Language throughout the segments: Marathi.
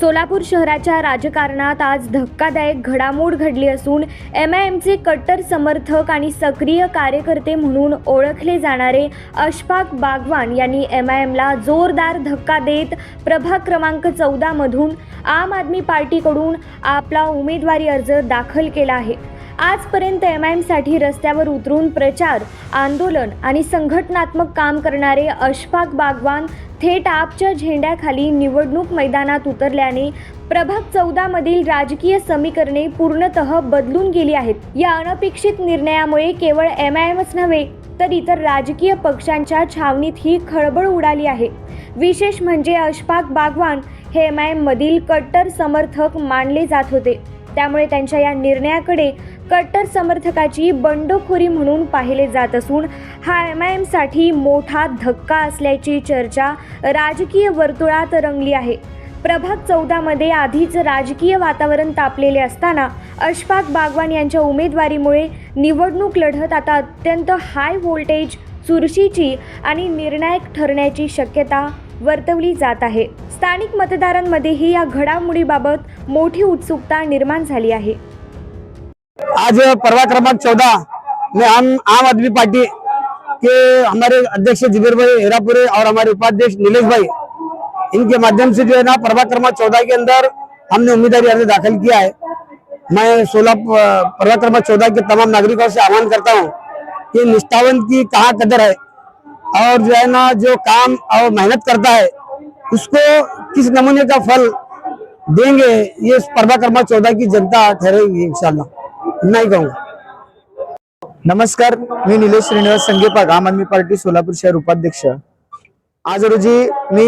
सोलापूर शहराच्या राजकारणात आज धक्कादायक घडामोड घडली असून एम आय एमचे कट्टर समर्थक आणि सक्रिय कार्यकर्ते म्हणून ओळखले जाणारे अशफाक बागवान यांनी एम आय एमला जोरदार धक्का देत प्रभाग क्रमांक चौदामधून आम आदमी पार्टीकडून आपला उमेदवारी अर्ज दाखल केला आहे. आजपर्यंत एम आय एमसाठी रस्त्यावर उतरून प्रचार आंदोलन आणि संघटनात्मक काम करणारे अशफाक बागवान थेट आपच्या झेंड्याखाली निवडणूक मैदानात उतरल्याने प्रभाग चौदामधील राजकीय समीकरणे पूर्णतः बदलून गेली आहेत. या अनपेक्षित निर्णयामुळे केवळ एम आय एमच नव्हे तर इतर राजकीय पक्षांच्या छावणीत ही खळबळ उडाली आहे. विशेष म्हणजे अशफाक बागवान हे एम आय एममधील कट्टर समर्थक मानले जात होते. त्यामुळे त्यांच्या या निर्णयाकडे कट्टर समर्थकाची बंडखोरी म्हणून पाहिले जात असून हा एम आय एमसाठी मोठा धक्का असल्याची चर्चा राजकीय वर्तुळात रंगली आहे. प्रभाग चौदामध्ये आधीच राजकीय वातावरण तापलेले असताना अशफाक बागवान यांच्या उमेदवारीमुळे निवडणूक लढत आता अत्यंत हाय व्होल्टेज चुरशीची आणि निर्णायक ठरण्याची शक्यता वर्तवली जात आहे. स्थानिक मतदारांमध्येही या घडामोडीबाबत मोठी उत्सुकता निर्माण झाली आहे. आज परवा क्रमांक चौदह में हम आम आदमी पार्टी के हमारे अध्यक्ष जिगर भाई हेरापुरे और हमारे उपाध्यक्ष नीलेश भाई इनके माध्यम से जो है ना प्रभा क्रमांक चौदह के अंदर हमने उम्मीदवारी अर्ज दाखिल किया है। मैं सोलह प्रभा क्रमांक चौदह के तमाम नागरिकों से आह्वान करता हूँ कि निष्ठावन की कहाँ कदर है और जो है ना जो काम और मेहनत करता है उसको किस नमूने का फल देंगे ये स्पर्धा क्रमांक चौदह की जनता ठहरेगी इंशाला नहीं कहूंगा। नमस्कार मी निलेश श्रीनिवास संगेपाक आम आदमी पार्टी सोलापूर शहर उपाध्यक्ष। आज रोजी मी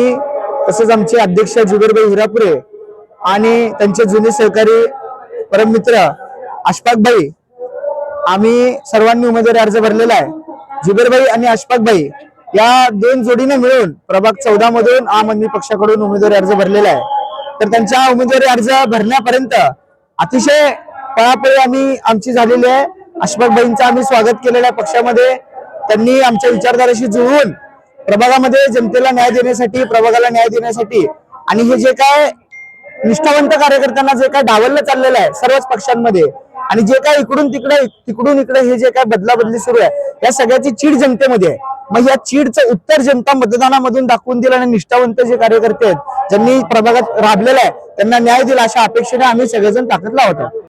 तसेच आमचे अध्यक्ष जुबेरभाई हिरापुरे आणि त्यांचे जुने सहकारी परममित्र अशफाकभाई आम्ही सर्वांनी उमेदवारी अर्ज भरलेला आहे. जुबेरभाई आणि अशफाकभाई या दोन जोडीने मिळून प्रभाग चौदा मधून आम आदमी पक्षाकडून उमेदवारी अर्ज भरलेला आहे. तर त्यांच्या उमेदवारी अर्ज भरण्यापर्यंत अतिशय पळापळी आम्ही आमची झालेली आहे. अशफाकभाईंचं आम्ही स्वागत केलेलं आहे पक्षामध्ये. त्यांनी आमच्या विचारधाराशी जुळवून प्रभागामध्ये जनतेला न्याय देण्यासाठी प्रभागाला न्याय देण्यासाठी आणि हे जे काय निष्ठावंत कार्यकर्त्यांना जे काय डावललं चाललेलं आहे सर्वच पक्षांमध्ये आणि जे काय इकडून तिकडे तिकडून इकडे हे जे काय बदला बदली सुरू आहे या सगळ्याची चीड जनतेमध्ये आहे. मग या चीडचं उत्तर जनता मतदानामधून दाखवून दिलं आणि निष्ठावंत जे कार्यकर्ते आहेत ज्यांनी प्रभागात राबलेलं आहे त्यांना न्याय दिला अशा अपेक्षेने आम्ही सगळेजण ताकद लावत आहोत.